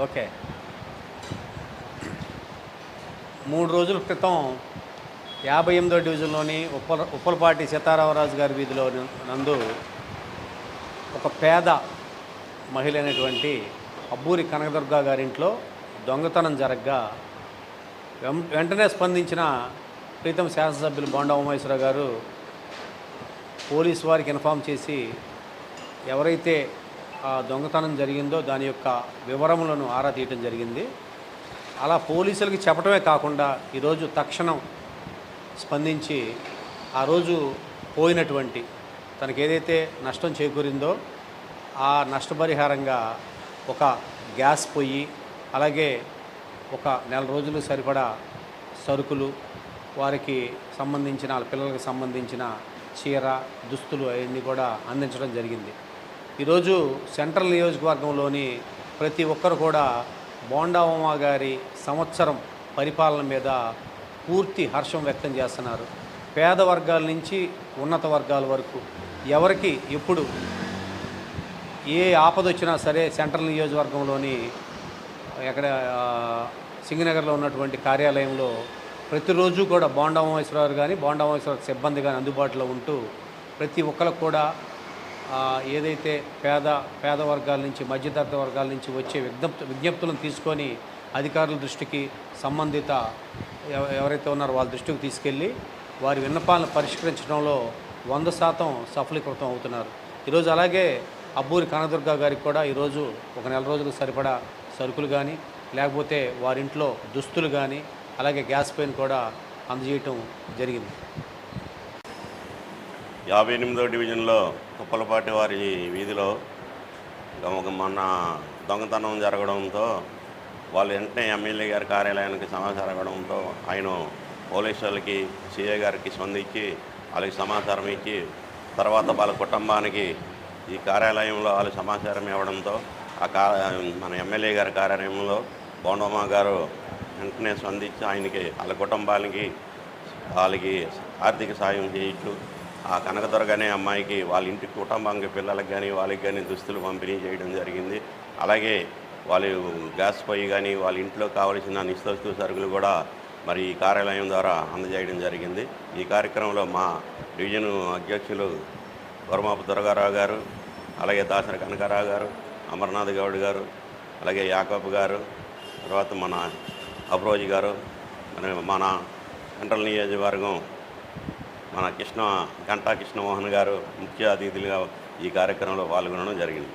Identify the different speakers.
Speaker 1: Okay. మూడు రోజుల క్రితం యాభై ఎనిమిదో డివిజన్లోని ఉప్పల ఉప్పలపాటి సీతారామరాజు గారి వీధిలో నందు ఒక పేద మహిళ అయినటువంటి అబ్బూరి కనకదుర్గ గారింట్లో దొంగతనం జరగ్గా వెం- వెంటనే స్పందించిన ప్రీతం శాసనసభ్యులు బొండా ఉమేశ్వరరావు గారు పోలీసు వారికి ఇన్ఫామ్ చేసి ఎవరైతే దొంగతనం జరిగిందో దాని యొక్క వివరములను ఆరా తీయటం జరిగింది. అలా పోలీసులకి చెప్పడమే కాకుండా ఈరోజు తక్షణం స్పందించి ఆ రోజు పోయినటువంటి తనకి ఏదైతే నష్టం చేకూరిందో ఆ నష్టపరిహారంగా ఒక గ్యాస్ పొయ్యి అలాగే ఒక నెల రోజులు సరిపడా సరుకులు వారికి సంబంధించిన వాళ్ళ పిల్లలకు సంబంధించిన చీర దుస్తులు అవన్నీ కూడా అందించడం జరిగింది. ఈరోజు సెంట్రల్ నియోజకవర్గంలోని ప్రతి ఒక్కరు కూడా బోండావమ్మ గారి సంవత్సరం పరిపాలన మీద పూర్తి హర్షం వ్యక్తం చేస్తున్నారు. పేద వర్గాల నుంచి ఉన్నత వర్గాల వరకు ఎవరికి ఎప్పుడు ఏ ఆపద వచ్చినా సరే సెంట్రల్ నియోజకవర్గంలోని ఎక్కడ సింగనగర్లో ఉన్నటువంటి కార్యాలయంలో ప్రతిరోజు కూడా బోండామేశ్వరరావు కానీ బోండామేశ్వర సిబ్బంది కానీ అందుబాటులో ఉంటూ ప్రతి ఒక్కరికి కూడా ఏదైతే పేద పేద వర్గాల నుంచి మధ్యతరగతి వర్గాల నుంచి వచ్చే విజ్ఞప్తి విజ్ఞప్తులను తీసుకొని అధికారుల దృష్టికి సంబంధిత ఎవ- ఎవరైతే ఉన్నారో వాళ్ళ దృష్టికి తీసుకెళ్ళి వారి విన్నపాలను పరిష్కరించడంలో వంద శాతం సఫలీకృతం అవుతున్నారు. ఈరోజు అలాగే అబ్బూరి కనదుర్గ గారికి కూడా ఈరోజు ఒక నెల రోజులకు సరిపడా సరుకులు కానీ లేకపోతే వారింట్లో దుస్తులు కానీ అలాగే గ్యాస్ పెయిన్ కూడా అందజేయటం జరిగింది.
Speaker 2: యాభై ఎనిమిదో డివిజన్లో కుప్పలపాటి వారి వీధిలో ఒక మొన్న దొంగతనం జరగడంతో వాళ్ళు వెంటనే ఎమ్మెల్యే గారి కార్యాలయానికి సమాచారం ఇవ్వడంతో ఆయన పోలీసు వాళ్ళకి సీఏ గారికి స్పందించి వాళ్ళకి సమాచారం ఇచ్చి తర్వాత వాళ్ళ కుటుంబానికి ఈ కార్యాలయంలో వాళ్ళు సమాచారం ఇవ్వడంతో ఆ కా మన ఎమ్మెల్యే గారి కార్యాలయంలో బోండమ్మ గారు వెంటనే స్పందించి ఆయనకి వాళ్ళ కుటుంబానికి వాళ్ళకి ఆర్థిక సాయం చేయొచ్చు ఆ కనకదుర్గ అనే అమ్మాయికి వాళ్ళ ఇంటి కుటుంబానికి పిల్లలకి కానీ వాళ్ళకి కానీ దుస్తులు పంపిణీ చేయడం జరిగింది. అలాగే వాళ్ళు గ్యాస్ పొయ్యి కానీ వాళ్ళ ఇంట్లో కావలసిన నిస్తవస్తు సరుకులు కూడా మరి ఈ కార్యాలయం ద్వారా అందజేయడం జరిగింది. ఈ కార్యక్రమంలో మా డివిజన్ అధ్యక్షులు వరమాపు దుర్గారావు గారు అలాగే దాసరి కనకారావు గారు అమర్నాథ్ గౌడ్ గారు అలాగే యాకబ్ గారు తర్వాత మన అబ్రోజ్ గారు మన మన సెంట్రల్ నియోజకవర్గం మన కృష్ణ గంటా కృష్ణమోహన్ గారు ముఖ్య అతిథులుగా ఈ కార్యక్రమంలో పాల్గొనడం జరిగింది.